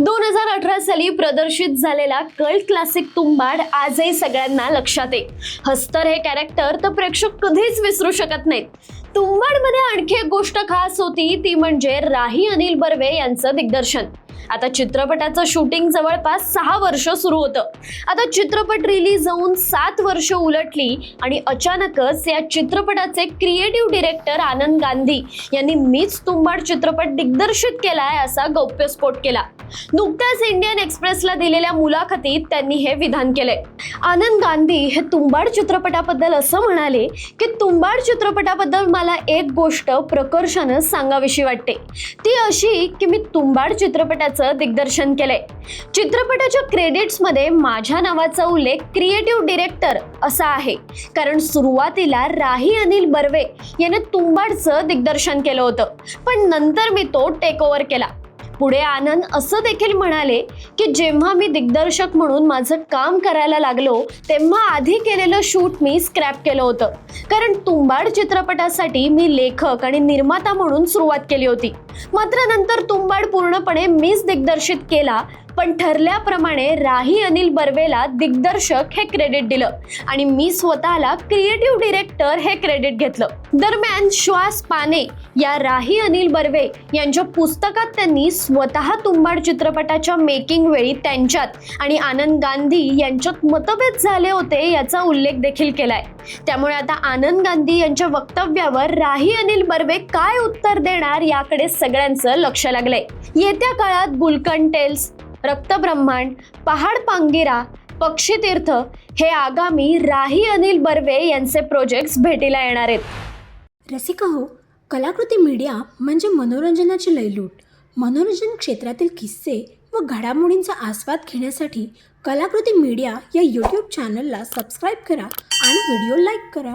दोन हजार अठरा साली प्रदर्शित झालेला कल्ट क्लासिक तुंबाड आजही सगळ्यांना लक्षात आहे. हस्तर हे कॅरेक्टर तर प्रेक्षक कधीच विसरू शकत नाहीत. तुंबाडमध्ये आणखी एक गोष्ट खास होती ती म्हणजे राही अनिल बर्वे यांचं दिग्दर्शन. आता चित्रपटाचं शूटिंग जवळपास सहा वर्ष सुरू होतं. आता चित्रपट रिलीज होऊन सात वर्ष उलटली आणि अचानकच या चित्रपटाचे क्रिएटिव्ह डिरेक्टर आनंद गांधी यांनी मीच तुंबाड चित्रपट दिग्दर्शित केलाय असा गौप्यस्फोट केला. नुकत्याच इंडियन एक्सप्रेसला दिलेल्या मुलाखतीत त्यांनी हे विधान केलंय. आनंद गांधी हे तुंबाड चित्रपटाबद्दल असं म्हणाले की तुंबाड चित्रपटाबद्दल मला एक गोष्ट प्रकर्षानं सांगावीशी वाटते. ती अशी की मी तुंबाड चित्रपटाचे दिग्दर्शन केलंय. चित्रपटाच्या क्रेडिट्समध्ये माझ्या नावाचा उल्लेख क्रिएटिव्ह डिरेक्टर असा आहे. कारण सुरुवातीला राही अनिल बर्वे याने तुंबाडचं दिग्दर्शन केलं होतं. पण नंतर मी तो टेक ओव्हर केला. पुढे आनंद असं देखील म्हणाले की जेव्हा मी दिग्दर्शक म्हणून माझं काम करायला लागलो तेव्हा आधी केलेलं शूट मी स्क्रॅप केलं होतं. कारण तुंबाड चित्रपटासाठी मी लेखक आणि निर्माता म्हणून सुरुवात केली होती. मात्र नंतर तुंबाड पूर्णपणे मीच दिग्दर्शित केला पण ठरल्याप्रमाणे राही अनिल बर्वेला दिग्दर्शक हे क्रेडिट दिलं. आणि मी स्वतःला क्रिएटिव्ह डिरेक्टर हे क्रेडिट घेतलं. दरम्यान श्वास पाने या राही अनिल बर्वे यांच्या पुस्तकात त्यांनी स्वतः तुंबाड चित्रपटाच्या मेकिंग वेळी त्यांच्यात आणि आनंद गांधी यांच्यात मतभेद झाले होते याचा उल्लेख देखील केलाय. त्यामुळे आता आनंद गांधी यांच्या वक्तव्यावर राही अनिल बर्वे काय उत्तर देणार याकडे सगळ्यांचं लक्ष लागलंय. येत्या काळात बुलकन टेल्स रक्तब्रह्मांड पहाड पांगिरा पक्षीतीर्थ हे आगामी राही अनिल बर्वे यांचे प्रोजेक्ट्स भेटीला येणार आहेत. रसिका हो कलाकृती मीडिया म्हणजे मनोरंजनाची लयलूट. मनोरंजन क्षेत्रातील किस्से व घडामोडींचा आस्वाद घेण्यासाठी कलाकृती मीडिया या यूट्यूब चॅनलला सबस्क्राईब करा आणि व्हिडिओ लाईक करा.